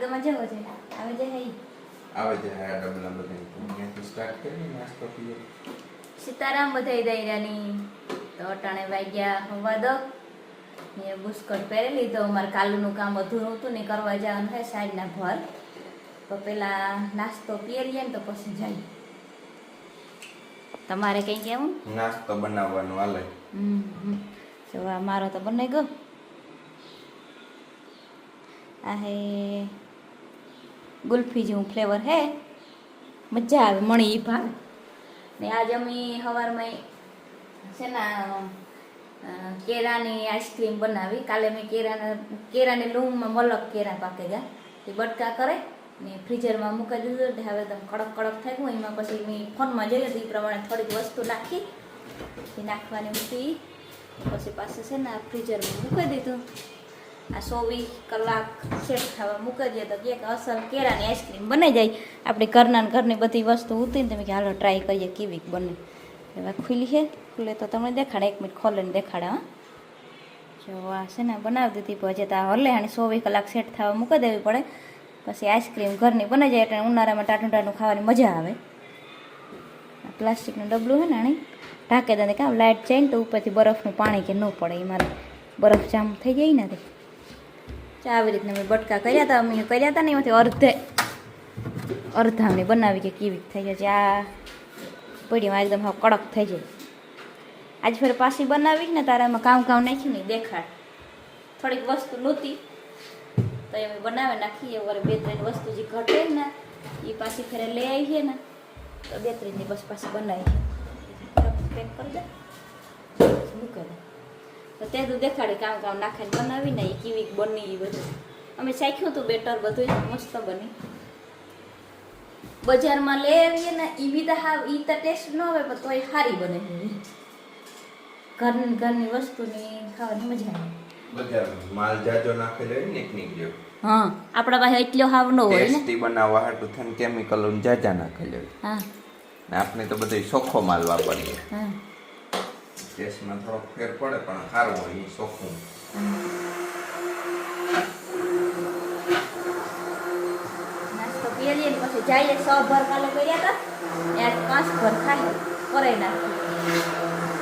આગળમાં જવો છે. આવે છે હઈ? આવે છે આ ડબલા બધા અહીંયાથી સ્ટાર્ટ કરી નાસ્તો પીએ સીતારામ બધાય દૈરાની તો અટાણે વાગ્યા હવા દો. ને બુસ્કટ પહેરી લીધો. મારે કાલુનું કામ અધૂરું હતું ને કરવા જવાનું થાય સાઈડના ઘર તો પેલા નાસ્તો પીએ લઈએ ને તો પછી જાય તમારે કંઈ કેવું નાસ્તો બનાવવાનું હાલે. જો આ મારો તો બનાવી ગયો. આ હે ગુલ્ફી જેવું ફ્લેવર હે. મજા આવે, મણી ઈ ભાવે. ને આજે અમે સવારમાં છે ને કેરાની આઈસ્ક્રીમ બનાવી. કાલે મેં કેરાના, કેરાને લૂમમાં મલક કેરા પાકે ગયા. એ બટકા કરે, ને ફ્રીઝરમાં મૂકી દીધું એટલે હવે તમે કડક કડક થઈ ગયું એમાં પછી મેં ફોનમાં જોયું તો એ પ્રમાણે થોડીક વસ્તુ નાખી. એ નાખવાની મૂકી પછી પાછું છે ને ફ્રીઝરમાં મૂકી દીધું. આ સો વીસ કલાક સેટ થવા મૂકી દઈએ તો કે અસલ કેળાની આઈસ્ક્રીમ બની જાય. આપણે ઘરના ઘરની બધી વસ્તુ ઉતરી ને તમે કે હાલો ટ્રાય કરીએ કેવી બને. એવા ખુલી છે. ખુલે તો તમને દેખાડે. એક મિનિટ ખોલીને દેખાડે, હા. જો આ છે ને, બનાવી દીધી પછી તો હલે અને સો વીસ કલાક સેટ થવા મૂકી દેવી પડે. પછી આઈસ્ક્રીમ ઘરની બની જાય એટલે ઉનાળામાં ટાટું ટાટું ખાવાની મજા આવે. પ્લાસ્ટિકનું ડબલું હોય ને આની ઢાંકે દે કામ લાઇટ જાય ને તો ઉપરથી બરફનું પાણી કે ન પડે એ મારે બરફ જામ થઈ જાય ને આવી રીતના મેં બટકા કર્યા હતા. અમે કર્યા હતા ને એમાંથી અર્ધે. અડધા અમે બનાવી કે કેવી થઈ જાય છે. આ પડીમાં એકદમ હાવ કડક થઈ જાય. આજ ફેર પાછી બનાવી ને તારે એમાં કામ કામ નાખ્યું ને દેખાડ. થોડીક વસ્તુ નહોતી. તો એ બનાવી નાખીએ. વરે બે ત્રણ વસ્તુ જે ઘટે ને એ પાછી ફેરે લઈ આવીએ ને તો બે ત્રણ દિવસ પાછી બનાવીએ. પેક કરી દે. મૂકી દે. તો તે તું દેખાડે કામ કામ નાખીને બનાવી ને એ કેવી બની એ બધું. અમે શાખ્યું હતું બેટર બધું મસ્ત બની. બજારમાં લઈ આવીએ ને એ બી હાવ એ તો ટેસ્ટ ન આવે પણ તોય સારી બને ઘરની ઘરની વસ્તુની ખાવાની મજા આવે. બધા માલ જાજો નાખેલો હોય ને નીકળ્યો. હા આપણા પાસે એટલો હાવ ન હોય ને. બનાવવા હાટું થઈને કેમિકલ જાજા નાખેલો હોય હા. ને આપણે તો બધો સોખો માલ વાપરીએ. હા. ટેસ્ટમાં થોડોક ફેર પડે પણ સારું હોય એ ચોખ્ખું પછી જઈએ સો ભર કાલે કર્યા હતા આજ પાંચ ભર ખાઈ કરાઈ નાખી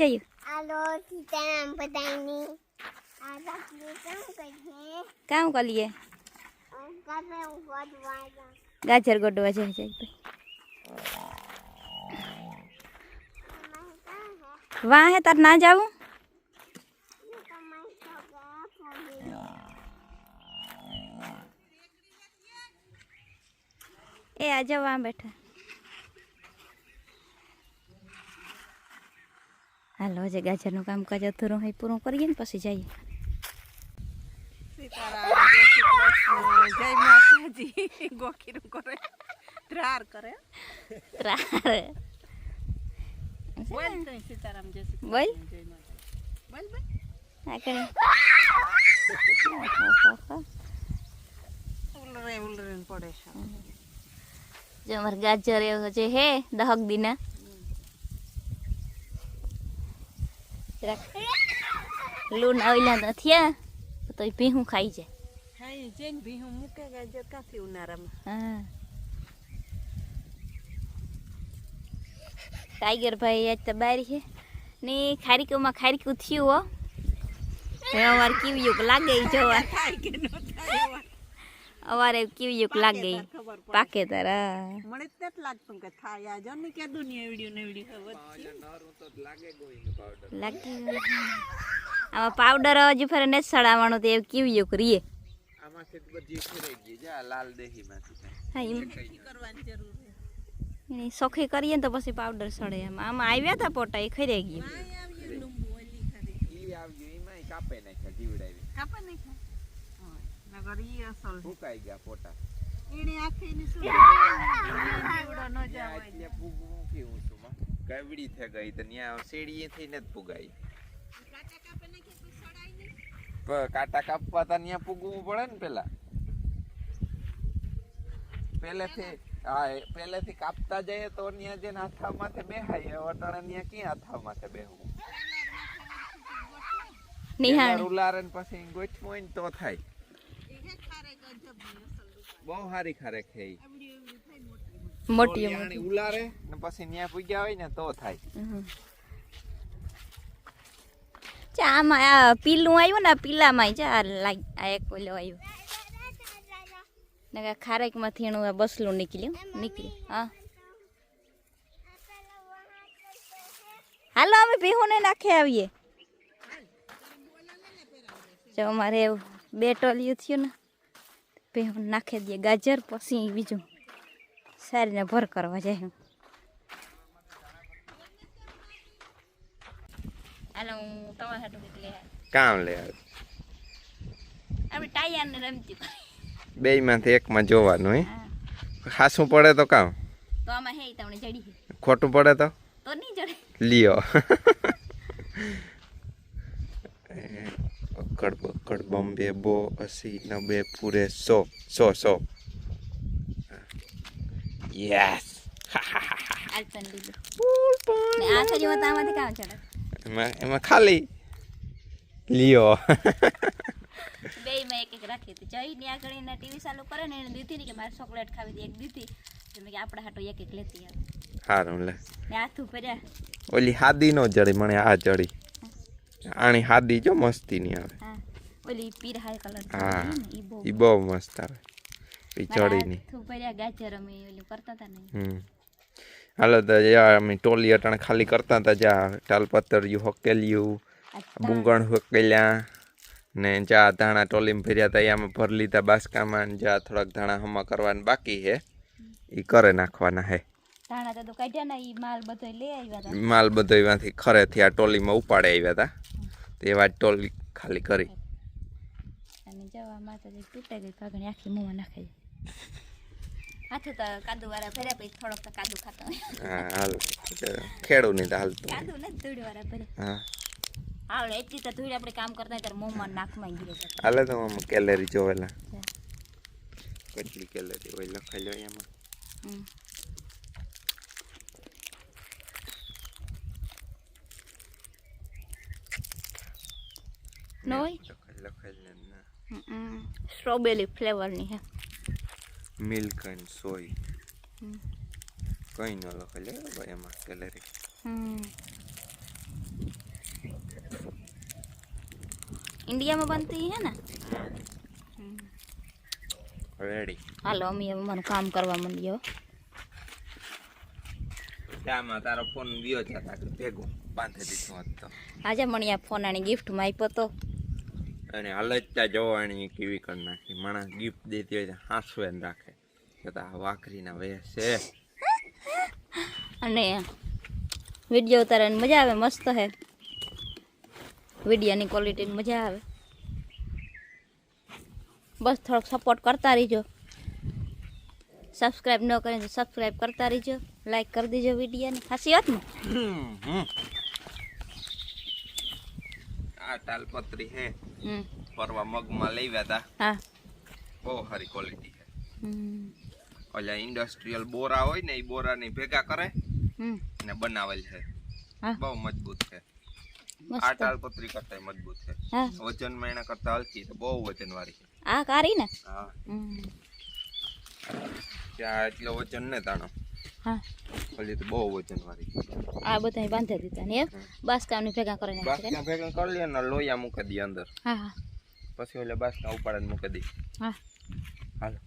જઈએ. આલો સીતારામ બધાની કામ કરીએ. કામ ગાજર ગોડવા જાય જાય વાહ હે, તાર ના જાવું? એ આ જાવ આ બેઠા. હાલો, હજે ગાજરનું કામકાજ અધૂરું હોય, પૂરું કરીએ ને પછી જઈએ સીતારામ જય શ્રી કૃષ્ણ જય માતાજી. ગોખીરું કરે. ત્રાર કરે. ત્રાર બોલ તો સીતારામ જય બોલ. બોલ બોલ. આ કરે ઉલરે ઉલરે પડે છે. જો અમાર ગાજર એવો જે હે દહક દીના જરાક લૂન આવેલા નથી તો ભીહું ખાઈ જાય. હા એ જઈને ભીહું મૂકે ગાજર કાથી ઉનાળામાં? ટાઈગર ભાઈ આજ તો બહાર છે. ને ખારીકુમાં ખારીકું થયું હો. અમારે કેવી યુક લાગે જોવા. કે ન. અમારે કેવી યુક લાગે પાકે તારા મને જ નથી લાગતું કે થાય આ. જો ને કે દુનિયા એવડ્યું ને એવડ્યું લાગે. આમાં પાવડર હજુ ફરે ને સડાવવાનું તો એવું કેવી યુક રીએ. આમાંથી તો બધી ફેરાઈ ગઈ. જા લાલ દેહીમાંથી હા એમ. કરવાની જરૂર છે. એની સોખી કરીએ ને તો પછી પાવડર સડે એમ. આમાં આવ્યા હતા પોટા એ ખરી ગયું. આ આવી લીંબુ ઓલી ખાલી ઈ આવજો એમાંય કાપે નાખ્યા જીવડાવી. કાપા નહીં ખા નગર ઈ અસલ ફૂકાઈ ગયા પોટા. એને આખી ની શું જીવડો ન ત્યાં જવાય. એટલે પૂગવું કેવું છું માં. કવડી થઈ ગઈ તો ત્યાં શેડીએથી ને જ પુગાઈ કાચા કાપે નાખી તો સડાય નહીં પ- કાંટા કાપવા તા ત્યાં પૂગવું પડે ને પેલા. પહેલેથી હા પહેલેથી કાપતા જઈએ તો ત્યાં જઈને હાથા માથે બેહાય અટાણે ત્યાં ક્યાં હાથા માથે બેહવું નિહાળ ઉલારે ને પછી ગોઠવું હોય ને તો થાય. બહુ સારી ખારે ખે મોટી ઉલારે ને પછી ત્યાં પૂગ્યા હોય ને તો થાય. આમાં આ પીલું આવ્યું ને પીલામાં ચા આ એક ઓલો આવ્યો. ને ખારેકમાંથી એનું બસલું નીકળ્યું નીકળ્યું હા. હાલો અમે ભેહુને નાખે આવીએ. જો અમારે બે ટોલિયું થયું ને ભેહું નાખી દઈએ ગાજર પછી બીજું સારીને ભર કરવા જાય હાલો હું તમારા હાટું કંઈક લઈ કામ લે આપણે રમતી બે માંથી એકમાં જોવાનું હે? હા. પડે તો કામ તો આમાં હે તમને જડી ખોટું પડે તો? તો નહીં જડે. લિયો. અકડ બકડ બોમ્બે બો અસી નબે પૂરે સો સો સો. યસ આ તો આમાંથી કામ ચડે એમાં એમાં ખાલી લિયો. બે માં એક એક રાખી હતી. જઈ ને આગળ એના ટીવી ચાલુ કરે ને એને દીધી ને કે મારે ચોકલેટ ખાવી હતી એક દીધી. મેં કે આપણે હાટો એક એક લેતી આવે. હારું લે. ને હાથું ભર્યા. ઓલી હાદી નો જડી મને આ જડી. આણી હાદી જો મસ્તી ની આવે ઓલી પીર કલર હા ઈ બહુ મસ્ત આવે. ઈ ચડી ની હાથું ભર્યા ગાજર અમે ઓલું કરતા હતા ને. હમ. હાલો તો જ્યાં અમે ટોલી અટાણે ખાલી કરતા હતા જ્યાં ટાલપતરિયું હકેલ્યું બુંગણ હકેલ્યા ને જા ધાણા ટોલીમાં ફેર્યા હતા એમાં ભર લીધા બાસકામાં ને જા થોડાક ધાણા હમા કરવાના બાકી હે એ કરે નાખવાના હે માલ બધો એમાંથી ખરેથી આ ટોલીમાં ઉપાડે આવ્યા હતા તેવા ટોલી ખાલી કરી. અને જવા માતા તૂટે ગઈ કાગણી આખી મોંમાં નાખી. હાથું તો કાદુ વાળા ભર્યા પછી થોડોક તો કાદુ ખાતો હા હાલ. ખેડું નહીં તો હાલતું કાદુ ને ધૂળ વાળા ભર્યા. હા. હાલ એટલી તો ધૂળ આપણે કામ કરતા ત્યારે મોંમાં નાકમાં ગીરે જતા હાલે તો આમ કેલેરી જોવેલા. કેટલી કેલેરી હોય લખાઈ લો એમાં. હમ. ન હોય લખાઈ લખાઈ લે ના. સ્ટ્રોબેરી ફ્લેવરની હે. મિલ્ક એન્ડ સોય. કઈ ન લખાઈ લે ભાઈ એમાં કેલેરી હમ. ઇન્ડિયામાં બનતી હે ને રેડી હાલો અમે અમારું કામ કરવા માંડીએ હો. શામાં તારો ફોન વિયો જતા ભેગું બાંધી દીધો હતો આજે મને આ ફોન આની ગિફ્ટમાં આપ્યો તો અને હલચતા જોવાની કેવી કરી નાખી? માણસ ગિફ્ટ દેતી હોય હાંસુ હાંસવે રાખે. છતાં વાકરીના વેસ છે. અને વીડિયો ઉતારવાની મજા આવે મસ્ત હે. વિડીયોની ક્વોલિટી મજા આવે. બસ થોડોક સપોર્ટ કરતા રહીજો. સબસ્ક્રાઈબ ન કરે તો સબસ્ક્રાઈબ કરતા રહીજો. લાઈક કરી દેજો વિડીયોને. હાસી વાત ને. આ તાલપત્રી હે. ફરવા પરવા મગમાં લેવ્યા હતા બહુ સારી ક્વોલિટી છે. ઓલા ઇન્ડસ્ટ્રીયલ બોરા હોય ને એ બોરાની ભેગા કરે ને બનાવેલ છે. બહુ મજબૂત છે. આ તાલપત્રી કરતા મજબૂત છે. વજન વજનમાં એના કરતા હલકી છે બહુ વજન વાળી છે. આ કારી ને? હા. ત્યાં એટલો વજન ને તાણો. હા. તો બહુ વજન વાળી આ બધા બાંધી દીધા ને એમ? બાસકાની ભેગા કરીને બાસકા ભેગા કરી લે ને લોયા મૂકી દઈએ અંદર. હા હા. પછી ઓલે બાસકા ઉપાડે મૂકી દઈએ હા. હાલો.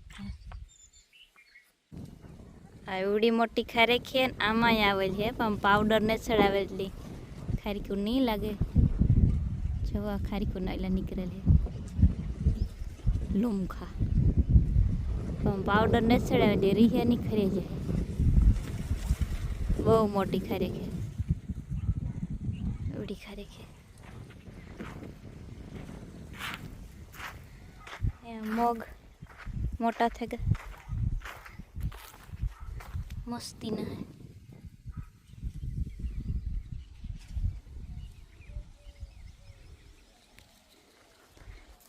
આવડી એવડી મોટી ખારેકી ને આમાં આવેલ છે પણ પાવડર ને ચડાવેલી. ખારીકું નહીં લાગે. જોવા ખારીકું ના એટલે નીકળેલી. લૂમખા. પણ પાવડર ને ચડાવેલી રીહે ખરી છે બહુ મોટી ખરેખર એવડી ખરેખર મગ મોટા થઈ ગયા. મસ્તી ના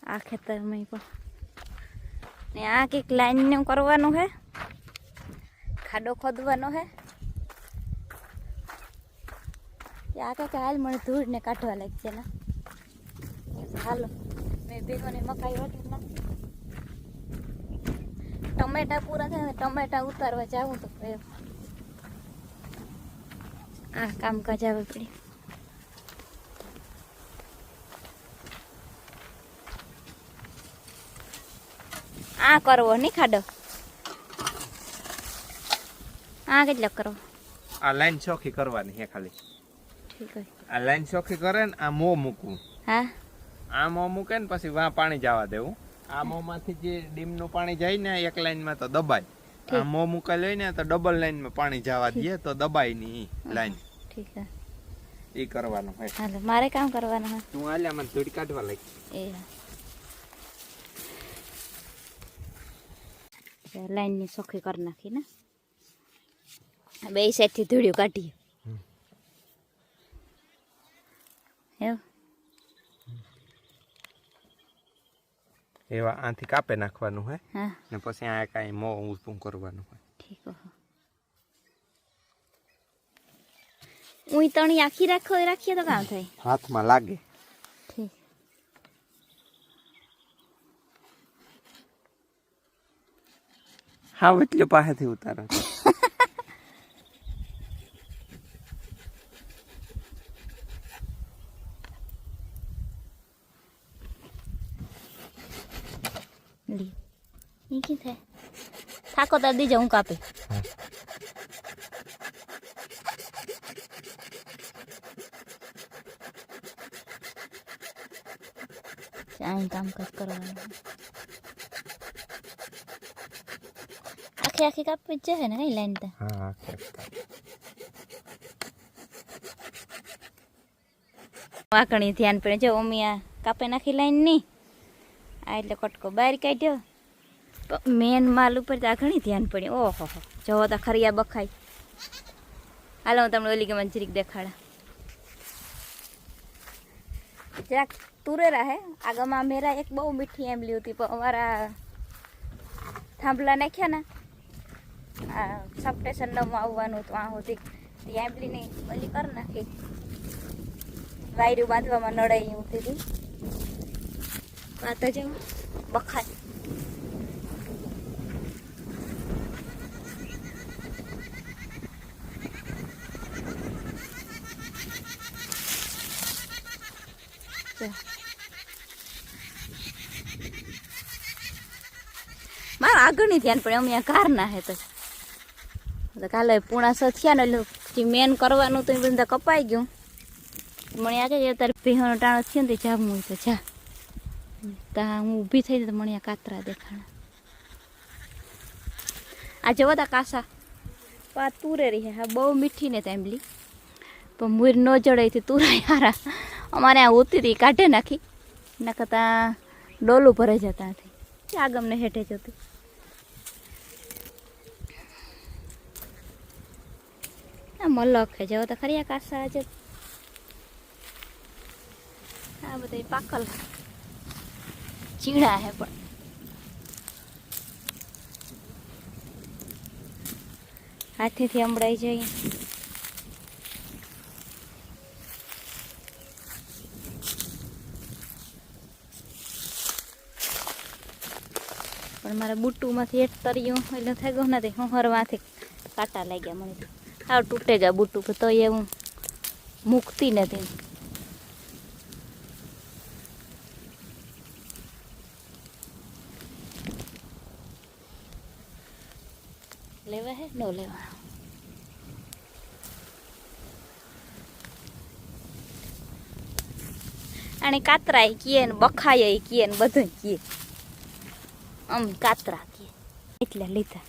આ ખેતરમાં પણ. ને આ કંઈક લાઈનનું કરવાનું હે? ખાડો ખોદવાનો હે? આ કાકા હાલ મને ધૂળ ને કાઢવા લાગશે ને. હાલો. મેં ભેગોને મકાઈ વાટી ટમેટા પૂરા થાય ને ટમેટા ઉતારવા જાવું તો આ કામકાજ આવે પડી. આ કરવો નહીં ખાડો. આ કેટલો કરવો આ લાઈન ચોખી કરવાની હે ખાલી. છે આ લાઈન ચોખ્ખી કરે ને આ મો મૂકવું હા? આ મો મૂકે ને પછી વા પાણી જવા દેવું. આ મો માંથી જે ડીમનું પાણી જાય ને એક લાઈનમાં તો દબાય. આ મો મૂકે લઈને ને તો ડબલ લાઈનમાં પાણી જવા દે તો દબાયની લાઈન. ઠીક છે ઈ કરવાનું હે હાલો મારે કામ કરવાનું હે. તું આલ્યા મને ધૂળ કાઢવા લાગી. એ. લાઈનની સોખી કરી નાખી ને. બે સાઈડથી ધૂળિયું કાઢીએ. એવું આથી કાપે નાખવાનું હોય ને પછી આ કાંઈ મો ઊભું કરવાનું હોય. ઠીક હું. તણી આખી રાખો રાખીએ તો કામ થાય? હાથમાં લાગે. ઠીક. હા એટલું પાસેથી ઉતારો લી એ કી થાય થાકો તો દીજો હું કાપી અહીં કામકાજ કરવાનું આખી આખી કાપવી જ છે ને કઈ લાઈન તો હા હા વાકણી ધ્યાન પડે જો મમ્મી આ કાપે નાખી લાઈનની આ એટલે કટકો બહાર કાઢ્યો મેન માલ ઉપર તો આ ઘણી ધ્યાન પડ્યું ઓહો, હો. જવો તો ખરિયા બખાય. હાલો, હું તમને ઓલી ગમે મંજરીક દેખાડા. જરાક તુરેરા હે. આગળમાં મેરા એક બહુ મીઠી એમલી હતી, પણ અમારા થાંભલા નાખ્યા ને, આ સબ સ્ટેશન આવવાનું તો આ હોતી તે એમલીની ઓલી કરી નાખી. વાયરું બાંધવામાં નડાઈ ઉઠી હતી. વાત જ બખાય. મારા આગળની ધ્યાન પડે અમે કાર ના હે તો. તો કાલે પૂણા સો થયા ને એટલે મેન કરવાનું તો એ બધા કપાઈ ગયું. મને આજે અત્યારે પીવાનો ટાણો થયો ને તે જામું તો જા. તા હું ઊભી થઈ તો મને કાતરા દેખાણા. આ જવા તા કાસા. પા તુરે રહી હા, બહુ મીઠી ને તેમલી પણ મુર ન જડાઈથી તુરા યારા અમારે આ ઉતરી કાઢે નાખી. ના કરતાં ડોલું ભરાઈ જતા હતી આગમને હેઠે જતી. આ મલક છે. જવો તો ખરી આ કાસા આજે આ બધા પાકલ ચીડા હે પણ. હાથેથી અમડાઈ જાય પણ મારા બુટ્ટુમાંથી એક તર્યું, એટલે થઈ ગયું નથી. હું હરવાથી કાંટા લાગ્યા મને. તો તૂટે ગયા બુટ્ટુ તો એ હું મૂકતી નથી. લેવા હે? ન લેવા. અને કાતરાય કીએ ને, બખાય કીએ ને બધું કીએ. આમ કાતરા કીએ એટલે લીધા.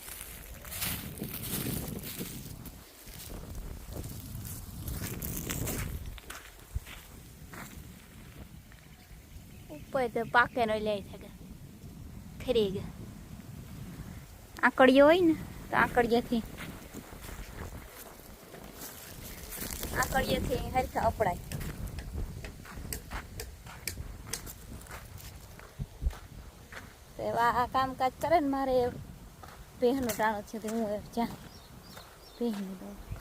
ઉપર તો પાકે નો લઈ શકે ખરી ગયા. આકડીઓ હોય ને, તો આકડીયાથી આકડીયાથી હરખા અપડાય. તો એવા આ કામકાજ કરે ને મારે બહેનો ટાણું છે હું જ્યાં પહેરી દો